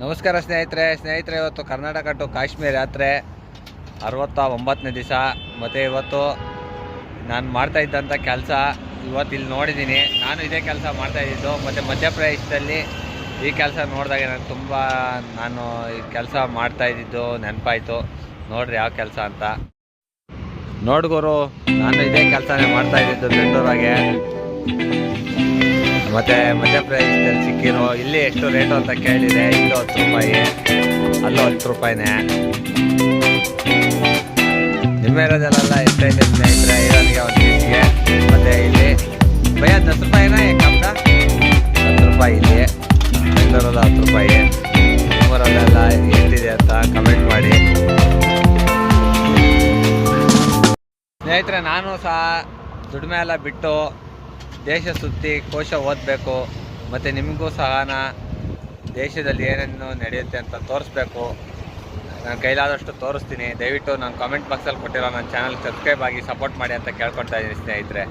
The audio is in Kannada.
ನಮಸ್ಕಾರ ಸ್ನೇಹಿತರೆ ಸ್ನೇಹಿತರೆ, ಇವತ್ತು ಕರ್ನಾಟಕ ಟು ಕಾಶ್ಮೀರ ಯಾತ್ರೆ ಅರವತ್ತ ಒಂಬತ್ತನೇ ದಿವಸ. ಮತ್ತು ಇವತ್ತು ನಾನು ಮಾಡ್ತಾ ಇದ್ದಂಥ ಕೆಲಸ ಇವತ್ತು ಇಲ್ಲಿ ನೋಡಿದ್ದೀನಿ ನಾನು ಇದೇ ಕೆಲಸ ಮಾಡ್ತಾ ಇದ್ದಿದ್ದು ಮತ್ತು ಮಧ್ಯಪ್ರದೇಶದಲ್ಲಿ ಈ ಕೆಲಸ ನೋಡಿದಾಗ ನನಗೆ ತುಂಬ ನಾನು ಈ ಕೆಲಸ ಮಾಡ್ತಾ ಇದ್ದಿದ್ದು ನೆನಪಾಯಿತು. ನೋಡ್ರಿ ಯಾವ ಕೆಲಸ ಅಂತ. ನೋಡ್ಗೋರು, ನಾನು ಇದೇ ಕೆಲಸನೇ ಮಾಡ್ತಾ ಇದ್ದಿದ್ದು ಬೆಂಗಳೂರಾಗೆ. ಮತ್ತೆ ಮಧ್ಯಪ್ರದೇಶದಲ್ಲಿ ಸಿಕ್ಕಿರೋ ಇಲ್ಲಿ ಎಷ್ಟು ರೇಟು ಅಂತ ಕೇಳಿದೆ ಇಲ್ಲೂ ಹತ್ತು ರೂಪಾಯಿ ಅಲ್ಲೂ ಹತ್ತು ರೂಪಾಯಿನೇ. ನಿಮ್ಮ ಇರೋದಲ್ಲೆಲ್ಲ ಎಷ್ಟೈತೆ ಸ್ನೇಹಿತರೆ ಇರೋನಿಗೆ ಒಂದು ಪೀಸ್ಗೆ ಮತ್ತೆ ಇಲ್ಲಿ ಭಯ ಹತ್ತು ರೂಪಾಯಿನ ಕಮ್ದ ಹತ್ತು ರೂಪಾಯಿ ಇಲ್ಲಿ. ಬೆಂಗಳೂರಲ್ಲ ಹತ್ತು ರೂಪಾಯಿ. ನಿಮ್ಮೂರಲ್ಲೆಲ್ಲ ಎಷ್ಟಿದೆ ಅಂತ ಕಮೆಂಟ್ ಮಾಡಿ. ಸ್ನೇಹಿತರೆ, ನಾನು ಸಹ ದುಡಿಮೆ ಎಲ್ಲ ಬಿಟ್ಟು ದೇಶ ಸುತ್ತಿ ಕೋಶ ಓದಬೇಕು, ಮತ್ತು ನಿಮಗೂ ಸಹ ನಾ ದೇಶದಲ್ಲಿ ಏನೇನು ನಡೆಯುತ್ತೆ ಅಂತ ತೋರಿಸ್ಬೇಕು. ನಾನು ಕೈಲಾದಷ್ಟು ತೋರಿಸ್ತೀನಿ. ದಯವಿಟ್ಟು ನಾನು ಕಾಮೆಂಟ್ ಬಾಕ್ಸಲ್ಲಿ ಕೊಟ್ಟಿರೋ ನನ್ನ ಚಾನಲ್ ಸಬ್ಸ್ಕ್ರೈಬ್ ಆಗಿ ಸಪೋರ್ಟ್ ಮಾಡಿ ಅಂತ ಕೇಳ್ಕೊಳ್ತಾ ಇದ್ದೀನಿ ಸ್ನೇಹಿತರೆ.